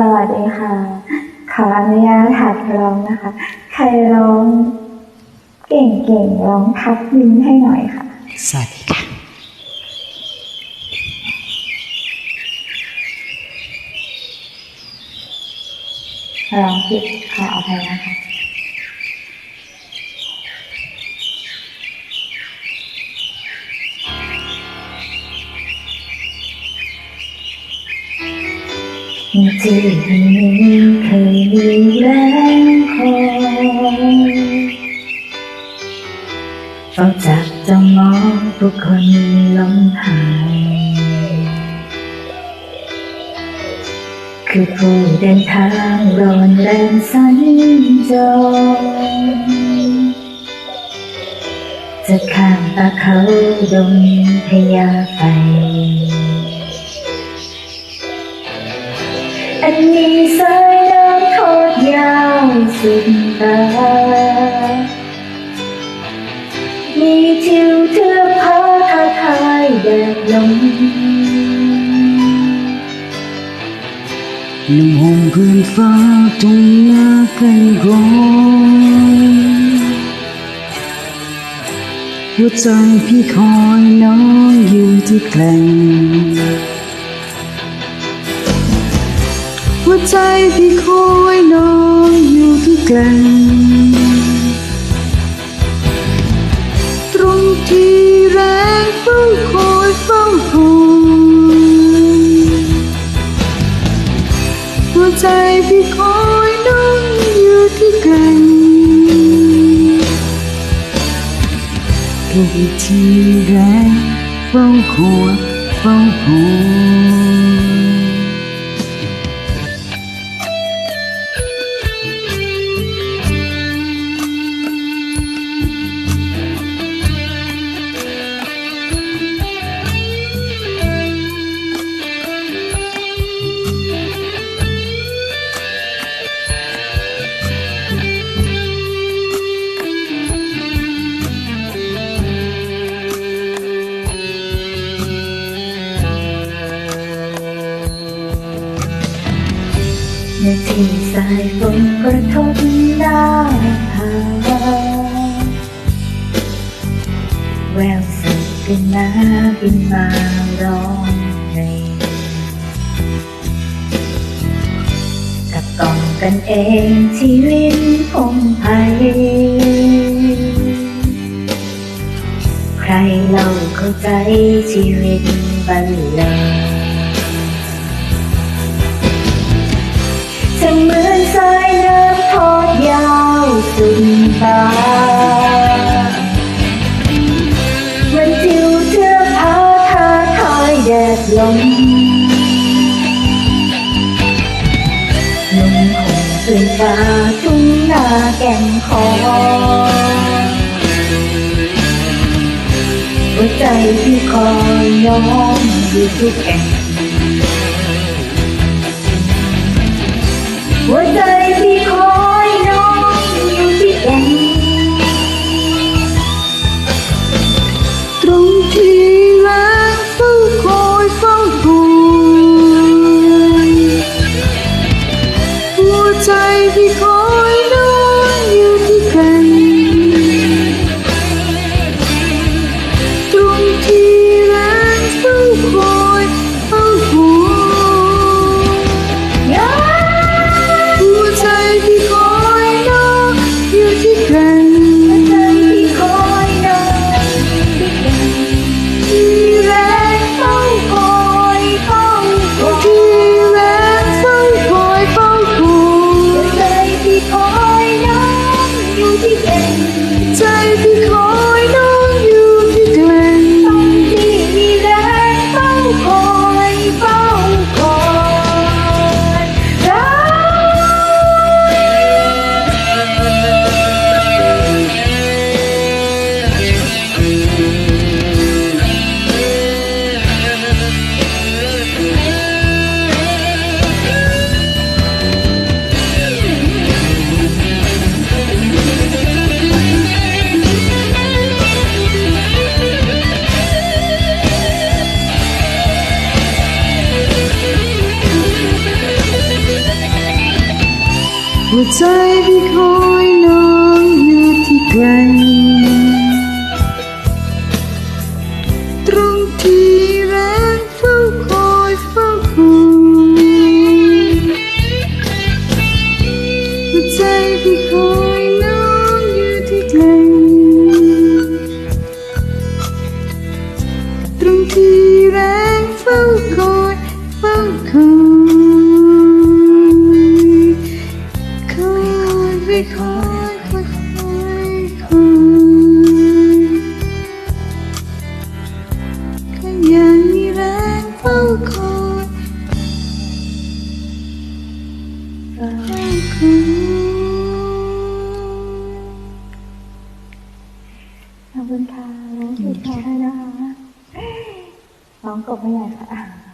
สวัสดีค่ะ ขออนุญาตหัดร้องนะคะ ใครร้องเก่งๆร้องทับลิ้นให้หน่อยค่ะ สวัสดีค่ะร้องผิดขออภัยนะคะ ที่นี้เคยมีแรงคอยเฝ้าจับจ้องมองผู้คนลมหาย คือผู้เดินทางรอนแรงสัญจรจะข้ามป่าเขาดงพญาไฟ อันมีสายน้ำทอดยาวสุดตา มีทิวเทือกผาท้าทายแดดลมนุ่มห่มพื้นฟ้าตรงหน้ากันร้อนหัวใจพี่คอยน้องอยู่ที่แกล่ง หัวใจพี่คอยน้องอยู่ที่แกลงตรงที่แรงเฝ้าคอยเฝ้าคอยหัวใจพี่คอยน้องอยู่ที่ไกลทุกทีแรงเฝ้าคอยเฝ้าคอย เมื่อที่สายฝนกระทบหน้าผาแววสุดกันมาบินมาร้องเพลงกับกล่องกันเองที่ลิ้นพงไพใครเล่าเข้าใจชีวิตบันเลง จะเหมือนสายน้ำทอดยาวสุดตามันทิวเทือกผาท้าทายแดดลมนมห่มตื่นฟ้าทุ่งนาแก่งคอหัวใจที่คอยน้องอยู่ทุกแห่ง หัวใจที่คอยน้องอยู่ที่แก่นตรงที่แรงเฝ้าคอยเฝ้าคอยหัวใจที่คอย ใจที่คอยน้องอยู่ที่ไกล ตรงที่รักเฝ้าคอยเฝ้าคุยใจที่คอย ขอบคุณค่ะร้องผิดค่ะนะคะร้องกบไม่ใหญ่ค่ะ